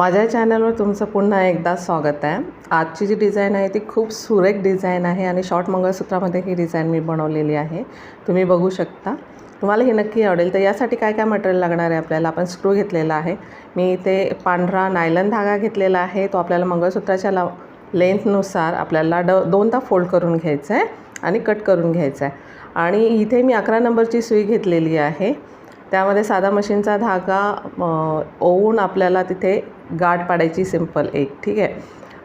माझ्या चॅनलवर तुमचं पुन्हा एकदा स्वागत आहे. आजची जी डिझाईन आहे ती खूप सुरेख डिझाईन आहे आणि शॉर्ट मंगळसूत्रामध्ये ही डिझाईन मी बनवलेली आहे. तुम्ही बघू शकता. तुम्हाला हे नक्की आवडेल. तर यासाठी काय काय मटेरियल लागणार आहे आपल्याला? आपण स्क्रू घेतलेला आहे. मी इथे पांढरा नायलन धागा घेतलेला आहे. तो आपल्याला मंगळसूत्राच्या लाव लेंथनुसार आपल्याला ड दोनदा फोल्ड करून घ्यायचा आहे आणि कट करून घ्यायचा आहे आणि इथे मी अकरा नंबरची सुई घेतलेली आहे. त्यामध्ये साधा मशीनचा धागा ओवून आपल्याला तिथे गाठ पाडायची सिंपल एक ठीक आहे?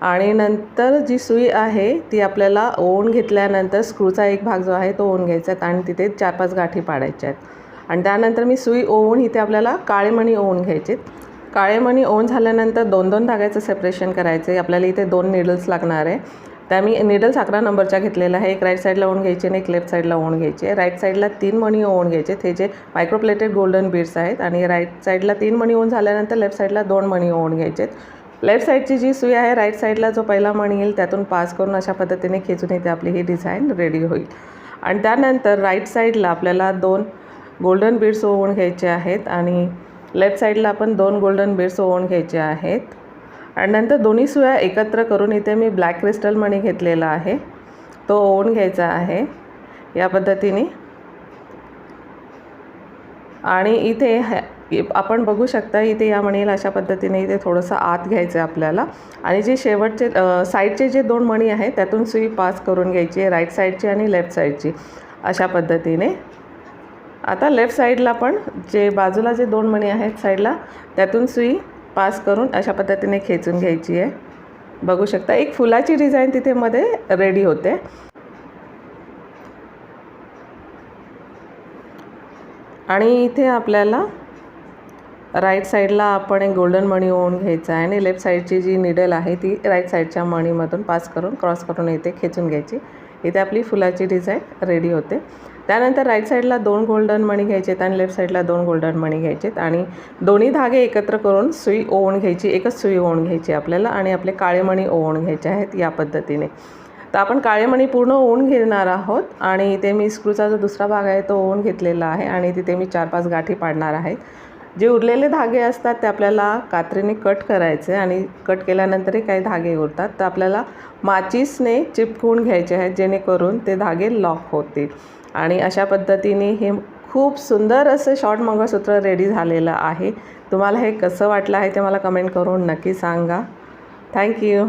आणि नंतर जी सुई आहे ती आपल्याला ओवून घेतल्यानंतर स्क्रूचा एक भाग जो आहे तो ओवून घ्यायचा आहे आणि तिथे चार पाच गाठी पाडायच्या आहेत. आणि त्यानंतर मी सुई ओवून इथे आपल्याला काळेमणी ओवून घ्यायचे काळेमणी ओवून झाल्यानंतर दोन दोन धाग्याचं सेपरेशन करायचं आहे आपल्याला इथे दोन निडल्स लागणार आहे. त्या मी निडल्स अकरा नंबरच्या घेतलेल्या आहे एक राईट साईडला ओन घ्यायची आणि एक लेफ्ट साईडला ओन घ्यायची. आहे राईट साईडला तीन मणी ओवून घ्यायचे. हे जे मायक्रोप्लेटेड गोल्डन बीड्स आहेत आणि राईट साईडला तीन मणी ओन झाल्यानंतर लेफ्ट साईडला दोन मणी ओवून घ्यायचे आहेत लेफ्ट साईडची जी सुई आहे राईट साईडला जो पहिला मणी येईल त्यातून पास करून अशा पद्धतीने खेचून येते आपली ही डिझाईन रेडी होईल. आणि त्यानंतर राईट साईडला आपल्याला दोन गोल्डन बीड्स ओवून घ्यायचे आहेत आणि लेफ्ट साईडला आपण दोन गोल्डन बीड्स ओवून घ्यायचे आहेत. आणि नंतर दोन्ही सुया एकत्र करून इथे मी ब्लॅक क्रिस्टल मणी घेतलेला आहे. तो ओवून घ्यायचा आहे या पद्धतीने. आणि इथे आपण बघू शकता इथे या मणीला अशा पद्धतीने इथे थोडंसं आत घ्यायचं आहे आपल्याला. आणि जे शेवटचे साईडचे जे दोन मणी आहेत त्यातून सुई पास करून घ्यायची आहे राईट साईडची आणि लेफ्ट साईडची अशा पद्धतीने. आता लेफ्ट साईडला पण जे बाजूला जे दोन मणी आहेत साईडला त्यातून सुई पास करून अशा पद्धतीने खेचून घ्यायची आहे. बघू शकता एक फुलाची डिझाईन तिथे मध्ये रेडी होते. आणि इथे आपल्याला राईट साईडला आपण एक गोल्डन मणी ओवून घ्यायचा आहे आणि लेफ्ट साईडची जी निडल आहे ती राईट साईडच्या मणीमधून पास करून क्रॉस करून इथे खेचून घ्यायची. इथे आपली फुलाची डिझाईन रेडी होते. त्यानंतर राईट साईडला दोन गोल्डन मणी घ्यायचे आहेत आणि लेफ्ट साईडला दोन गोल्डन मणी घ्यायचे आहेत आणि दोन्ही धागे एकत्र करून सुई ओवून घ्यायची एकच सुई ओवून घ्यायची आपल्याला आणि आपले काळे मणी ओवून घ्यायचे आहेत या पद्धतीने. तर आपण काळे मणी पूर्ण ओवून घेणार आहोत आणि इथे मी स्क्रूचा जो दुसरा भाग आहे तो ओवून घेतलेला आहे आणि तिथे मी चार पाच गाठी पाडणार आहे जे उरलेले धागे असतात ते आपल्याला कात्रीने कट करायचे आणि कट केल्यानंतरही काही धागे उरतात. तर आपल्याला माचीसने चिपकवून घ्यायचे आहेत जेणेकरून ते धागे लॉक होतील. आणि अशा पद्धतीने हे खूप सुंदर असं शॉर्ट मंगळसूत्र रेडी झालेलं आहे. तुम्हाला हे कसं वाटलं आहे ते मला कमेंट करून नक्की सांगा. थँक्यू